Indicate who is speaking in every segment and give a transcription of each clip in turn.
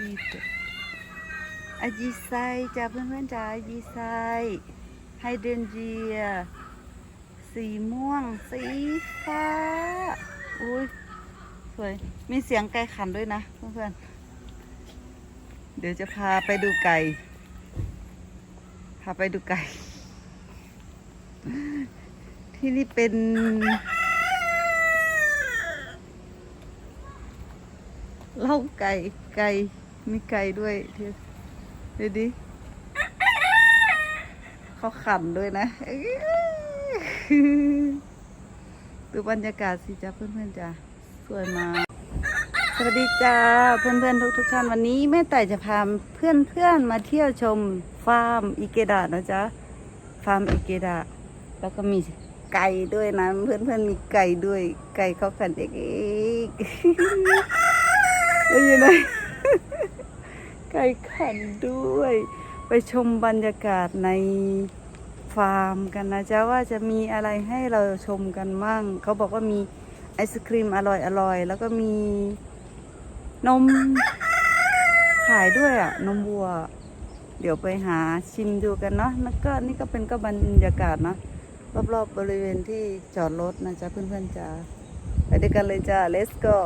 Speaker 1: พีตอาจีไซจ้าเพื่อนๆจ้าอาจีไซไฮเดรนเจีย สีม่วง สีฟ้า อุ้ยสวย มีเสียงไก่ขันด้วยนะเพื่อนๆ เดี๋ยวจะพาไปดูไก่ พาไปดูไก่ ที่นี่เป็นเล่าไก่ไก่ มีไก่ด้วยเดี๋ยวดูดิเขาขันด้วยนะดูบรรยากาศสิจ้าเพื่อนๆจ้าสวยมากสวัสดีจ้าเพื่อนๆทุกทุกๆท่านวันนี้แม่ไต่จะพาเพื่อนๆมาเที่ยวชมฟาร์มอิเกดะนะจ๊ะฟาร์มอิเกดะแล้วก็มีไก่ด้วยนะ เพื่อนๆมีไก่ด้วย ไก่เขาขันเด็กเอกได้ยินไหม ไก่ขันด้วย ไปชมบรรยากาศในฟาร์มกันนะจ๊ะว่าจะมีอะไรให้เราชมกันมั่ง เขาบอกว่ามีไอศครีมอร่อยๆแล้วก็มีนมขายด้วยอะนมวัว เดี๋ยวไปหาชิมดูกันเนาะแล้วก็นี่ก็เป็นก็บรรยากาศเนาะรอบๆบริเวณที่จอดรถนะจ๊ะเพื่อนๆจ้าไปด้วยกันเลยจ้า let's go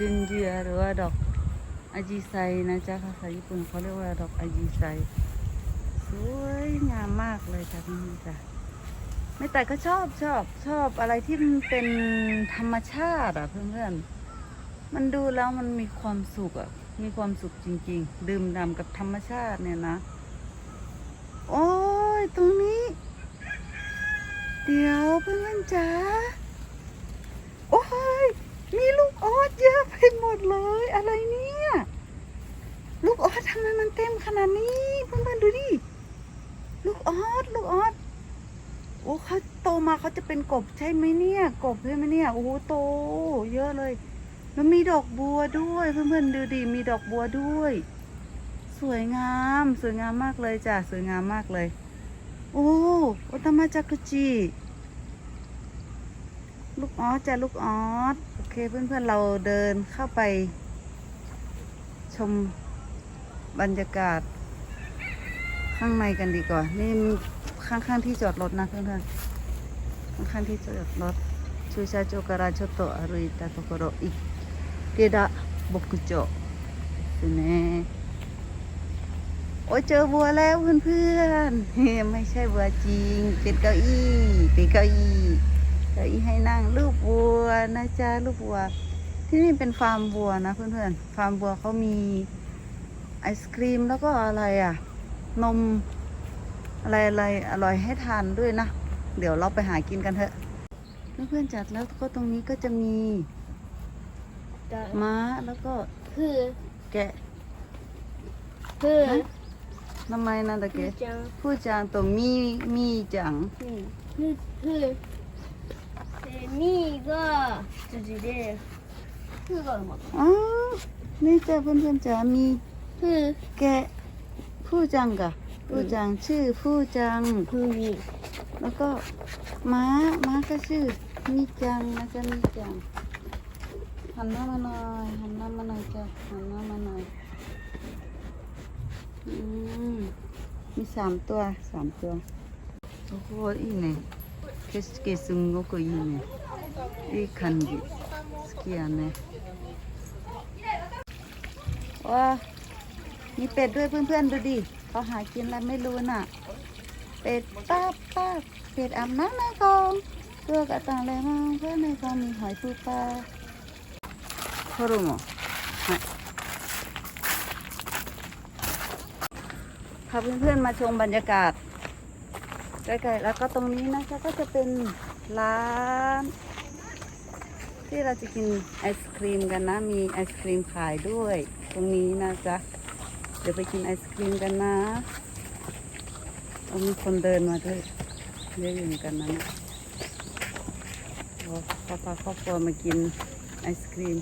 Speaker 1: ดรนเยียหรือว่าดอกอาจีไซนะจ๊ะภาษาญี่ปุ่นเขาเรียกว่าดอกอาจีไซสวยงามมากเลยจ้ะพี่จ้ะไม่แต่ก็ชอบชอบชอบอะไรที่มันเป็นธรรมชาติอะเพื่อนๆมันดูแล้วมันมีความสุขอะมีความสุขจริง ๆ ดื่มด่ำกับธรรมชาติเนี่ยนะ โอ้ยตรงนี้ เดี๋ยวเพื่อนๆจ๋าโอ้ย มีลูกออสเยอะไปหมดเลย อะไรเนี่ย ลูกออสทำไมมันเต็มขนาดนี้เพื่อนๆดูดิ ลูกออสลูกออสโอ้เขาโตมาเขาจะเป็นกบใช่ไหมเนี่ย กบใช่ไหมเนี่ยโอ้โต เยอะเลย แล้วมีดอกบัวด้วย เพื่อนๆดูดิมีดอกบัวด้วย สวยงาม สวยงามมากเลยจ้ะสวยงามมากเลย โอ้โอตามาจักรจิ ลูกออสจะลูกออสโอเคเพื่อนเพื่อนเราเดินเข้าไป ชมบรรยากาศ ข้างในกันดีกว่า นี่ข้างๆที่จอดรถนะเพื่อนๆข้างๆที่จอดรถชูชาโจการาชโตอารุยตะโกโรอิเกดะบกุโจสเนโอ้เจอบัวแล้วเพื่อนๆไม่ใช่บัวจริง เป็นเก้าอี้เป็นเก้าอี้ เก้าอี้ให้นั่งลูกวัวนะจ๊ะลูกวัว ที่นี่เป็นฟาร์มวัวนะเพื่อนๆ ฟาร์มวัวเขามีไอศครีมแล้วก็อะไรอ่ะ นมอะไรอะไรอร่อยให้ทานด้วยนะ เดี๋ยวเราไปหากินกันเถอะเพื่อนๆจัดแล้วก็ตรงนี้ก็จะมี
Speaker 2: だ
Speaker 1: ม้าแล้วก็
Speaker 2: ふう
Speaker 1: แกะ
Speaker 2: ふう
Speaker 1: ทำไมนั่นตะ
Speaker 2: ふ
Speaker 1: เกะ
Speaker 2: うちゃん
Speaker 1: ผู้จางตัวมีมีจัง
Speaker 2: うんふうふう 미가 주지래 그걸 먹어
Speaker 1: อ๋อนี่จ้ะเพื่อนๆจ๋ามี
Speaker 2: 그
Speaker 1: แกะผู้จังกะผู้จังชื่อผู้จัง
Speaker 2: 구이
Speaker 1: แล้วก็ม้าม้าก็ชื่อมีจังนะจ๊ะมีจังหันหน้ามาหน่อยหันหน้ามาหน่อยจ้ะหันหน้ามาหน่อยอืมมีสามตัวสามตัวโอ้โหอีเนี่ยเคสเกซุงกโกอีเนี่ย いい感じ好きやねว้ามีเป็ดด้วยเพื่อนๆดูดิเขาหากินอะไรไม่รู้น่ะ เป็ดป้าบป้าบเป็ดอาบน้ำในคลองตัวกระต่างเลยมาเพื่อนในคลองมีหอยปูปลาโคโรโมはいพาเพื่อนๆมาชมบรรยากาศใกล้ๆแล้วก็ตรงนี้นะคะก็จะเป็นร้าน ที่เราจะกินไอศครีมกันนะ มีไอศครีมขายด้วย ตรงนี้นะจ๊ะ เดี๋ยวไปกินไอศครีมกันนะเอามีคนเดินมาด้วยเยอะอยู่เหมือนกันนะเนี่ยเขาพาครอบครัวมากินไอศครีม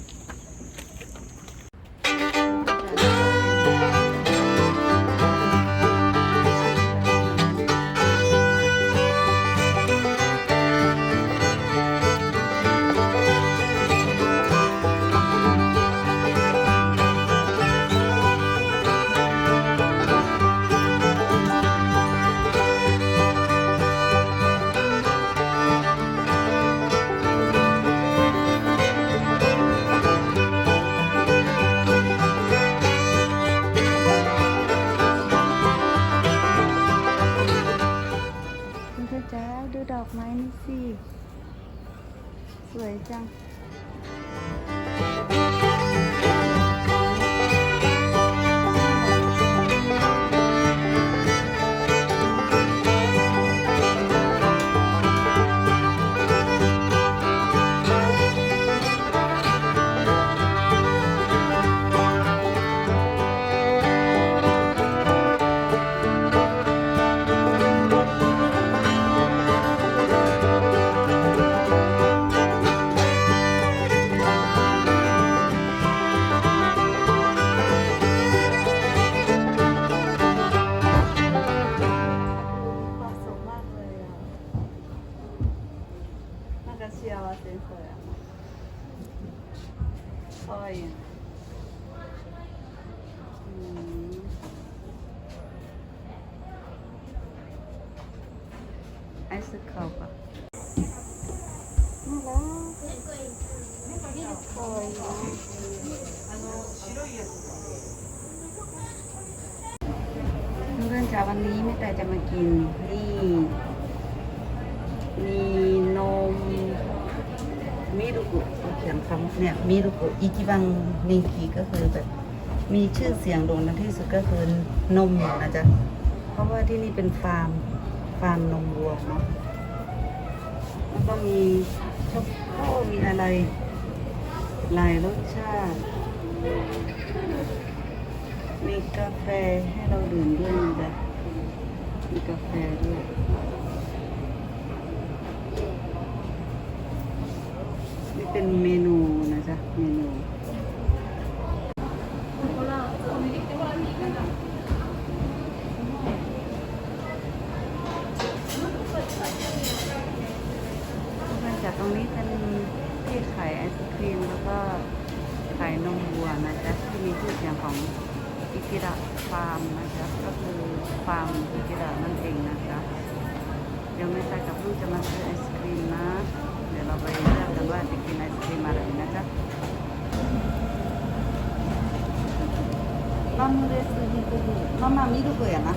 Speaker 1: น่าจะเชียร์ว่าเซนเซอร์อะโอ้ยอืมไอซ์เข้าปะน่า มิรุกุเขียนคำเนี่ยมิรุกุอิจิบังนิงกีก็คือแบบมีชื่อเสียงโด่งดังที่สุดก็คือนมนะจ๊ะเพราะว่าที่นี่เป็นฟาร์มฟาร์มนมวัวเนาะแล้วก็มีช็อกโกมีอะไรหลายรสชาติ มีกาแฟให้เราดื่มด้วยนะจ๊ะมีกาแฟด้วย เป็นเมนูนะจ๊ะ เมนูมาจากตรงนี้เป็นที่ขายไอศครีมแล้วก็ขายนมวัวนะจ๊ะ ที่มีชื่อเสียงของอิกิระฟาร์มนะจ๊ะ ก็คือฟาร์มอิกิระนั่นเองนะจ๊ะ เดี๋ยวแม่ตากับลูกจะมาซื้อไอศครีมนะ
Speaker 3: टिक्की
Speaker 2: आइसक्रीम वाला लेना
Speaker 3: चाहते कम रेस मम्मा मीरू को है ना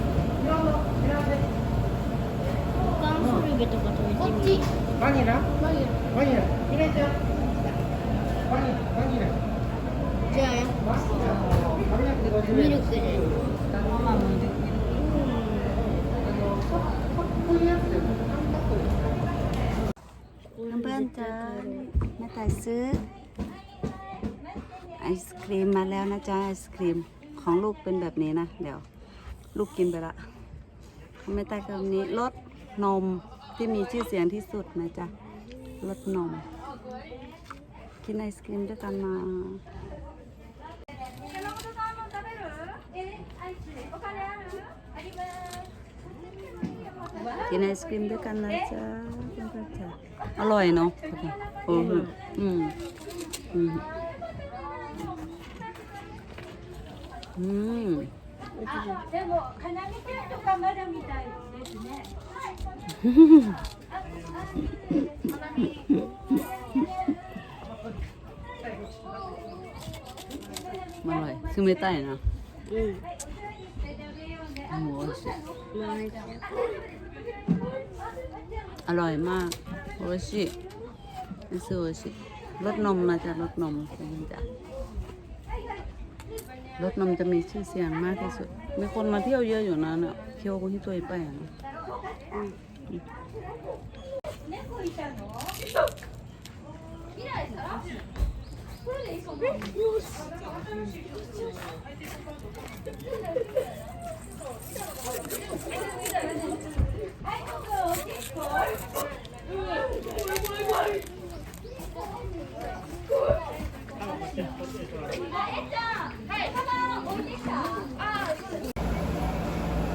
Speaker 3: कम सुबह बेटा को तो टिक्की
Speaker 2: 빵이랑?
Speaker 3: 빵이랑. 빵이랑.
Speaker 2: 이래죠. 빵이,
Speaker 1: 빵이랑.
Speaker 3: 좋아요. 맛있어. 빵이랑 들어가지. 미륵들.
Speaker 1: 엄마 미륵. 한번 더. แต่ซื้อไอศครีมมาแล้วนะจ๊ะไอศครีมของลูกเป็นแบบนี้นะ เดี๋ยว ลูกกินไปละเขาไม่ใต้คำนี้รสนมที่มีชื่อเสียงที่สุดนะจ๊ะรสนม กินไอศครีมด้วยกันมากินไอศครีมด้วยกันนะจ๊ะอร่อยเนาะ โอ้โหอืมอืมอืม
Speaker 4: でも花見店とかまだみたいですね。
Speaker 1: อร่อยซึ่งไม่ใต้นะ
Speaker 2: うん
Speaker 1: โอ้โห美味しい
Speaker 2: まあめっちゃ
Speaker 1: อร่อยมากโอชินี่ คือโอชิรสนมนะจ๊ะรสนมจ๊ะรสนมจะมีชื่อเสียงมากที่สุด มีคนมาเที่ยวเยอะอยู่นะเนี่ยเที่ยวคนที่ตัวไปอะนะ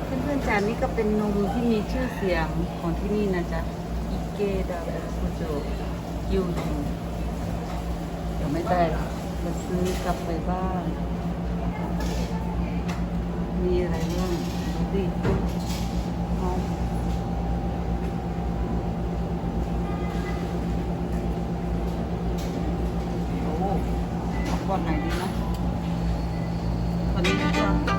Speaker 1: เพื่อนๆจานนี้ก็เป็นนมที่มีชื่อเสียงของที่นี่นะจ๊ะอิเกดาเบคุโจยูทูเดี๋ยวไม่ได้มาซื้อกลับไปบ้านมีอะไรบ้างดูดิหอมโอ้ เอาก่อนไหนดีนะคนนี้ก็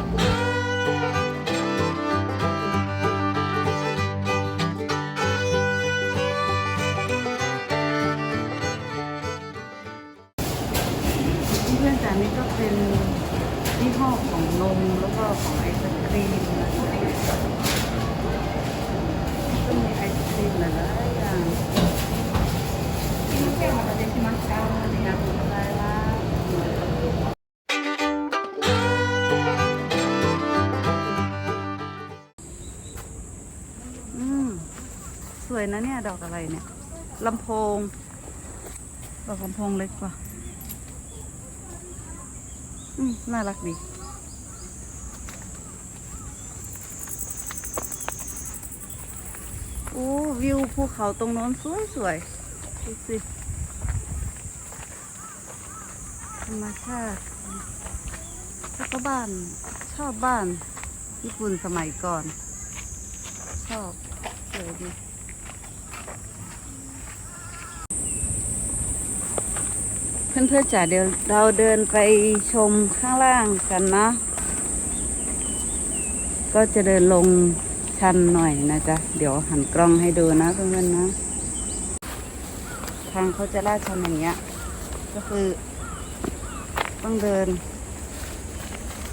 Speaker 1: สวยนะเนี่ย ดอกอะไรเนี่ยลำโพง ดอกลำโพงเล็กกว่า อืม น่ารักดีโอ้วิวภูเขาตรงโน้นสวยสวยดูสิธรรมชาติแล้วก็บ้านชอบบ้านญี่ปุ่นสมัยก่อน ชอบสวยดี เพื่อนๆจ๋าเดี๋ยวเราเดินไปชมข้างล่างกันนะ ก็จะเดินลงชันหน่อยนะจ๊ะ เดี๋ยวหันกล้องให้ดูนะเพื่อนๆนะ ทางเขาจะลาดชันอย่างเงี้ย ก็คือต้องเดิน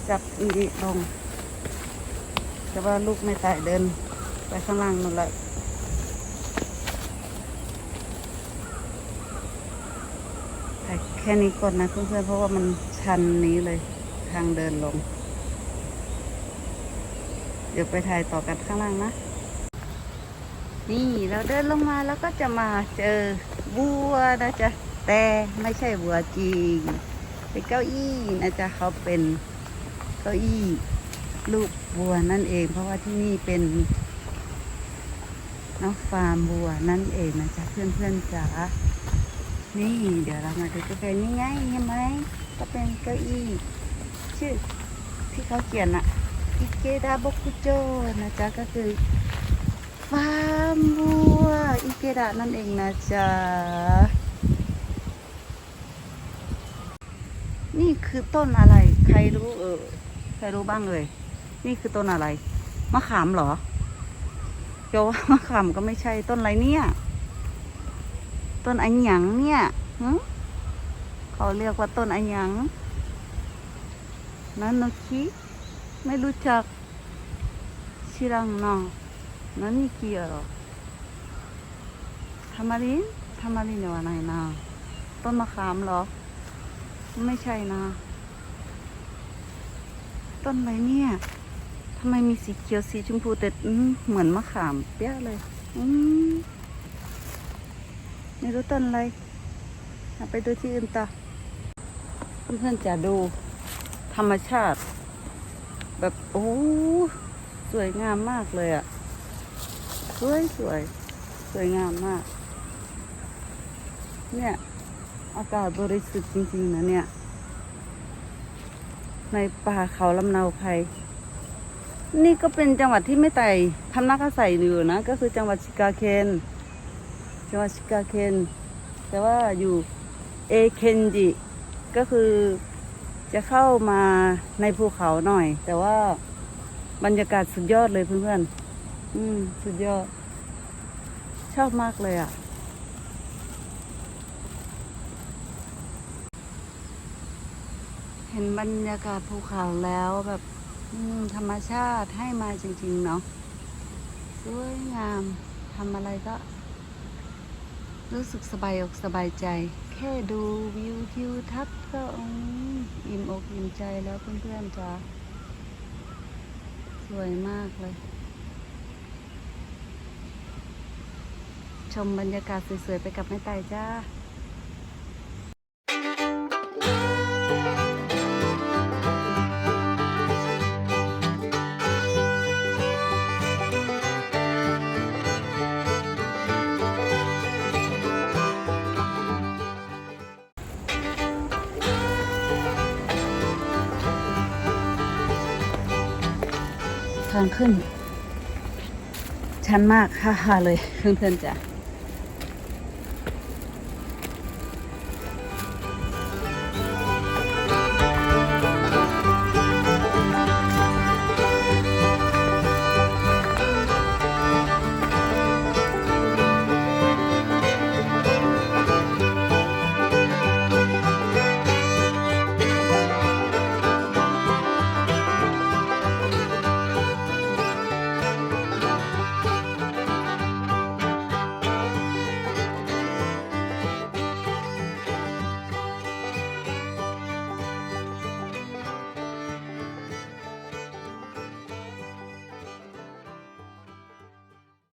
Speaker 1: จับอีดีลงแต่ว่าลูกไม่ไต่เดิน ไปข้างล่างนั่นแหละ ถ่าย แค่นี้ก่อนนะเพื่อนๆเพราะว่ามันชันนี้เลยทางเดินลง เดี๋ยวไปถ่ายต่อกันข้างล่างนะ นี่เราเดินลงมาแล้วก็จะมาเจอบัวนะจ๊ะ แต่ไม่ใช่บัวจริง เป็นเก้าอี้นะจ๊ะเขาเป็นเก้าอี้ลูกบัวนั่นเอง เพราะว่าที่นี่เป็นน้องฟาร์มบัวนั่นเองนะจ๊ะเพื่อนๆจ๋า นี่เดี๋ยวเรามาดูกล้ๆนี่ไงเห็นไหมก็เป็นเก้าอี้ชื่อที่เขาเขียนอะอิเกดาบกุโจนะจ๊ะก็คือฟาร์มบัวอิเกดานั่นเองนะจ๊ะนี่คือต้นอะไร ใครรู้เออใครรู้บ้างเลยนี่คือต้นอะไรมะขามเหรอโยว่ามะขามก็ไม่ใช่ต้นอะไรเนี่ย ต้นอันหยังเนี่ยเขาเรียกว่าต้นอันหยังนันโนคิไม่รู้จักชิรังนานันนี่เกี่ยวทามารินทามารินเนี่ยว่าไหนนาต้นมะขามเหรอ ไม่ใช่นะ ต้นอะไรเนี่ยทำไมมีสีเขียวสีชมพูแต่เหมือนมะขามเปี้ยเลย อืม ไม่รู้ต้นอะไรไปดูที่อื่นต่อเพื่อนๆจะดูธรรมชาติ แบบโอ้สวยงามมากเลยอะ่ะ สวยสวยสวยงามมาก เนี่ย อากาศบริสุทธิ์จริงๆนะเนี่ย ในป่าเขาลำเนาไพรนี่ก็เป็นจังหวัดที่ไม่ไต่ทำนักอาศัยอยู่นะ ก็คือจังหวัดชิกาเคน จังหวัดชิกาเคนแต่ว่าอยู่เอเคนจิก็คือจะเข้ามาในภูเขาหน่อย แต่ว่าบรรยากาศสุดยอดเลยเพื่อนๆ อืม สุดยอด ชอบมากเลยอะ เห็นบรรยากาศภูเขาแล้วแบบ อืม ธรรมชาติให้มาจริง ๆ เนาะสวยงามทำอะไรก็ รู้สึกสบายอกสบายใจ แค่ดูวิวทิวทัศน์ก็อิ่มอกอิ่มใจแล้วเพื่อนๆจ้าสวยมากเลย ชมบรรยากาศสวยๆไปกับแม่ไต่จ้า ลังขึ้น ชันมากฮ่าๆเลยเพื่อนๆจ้ะ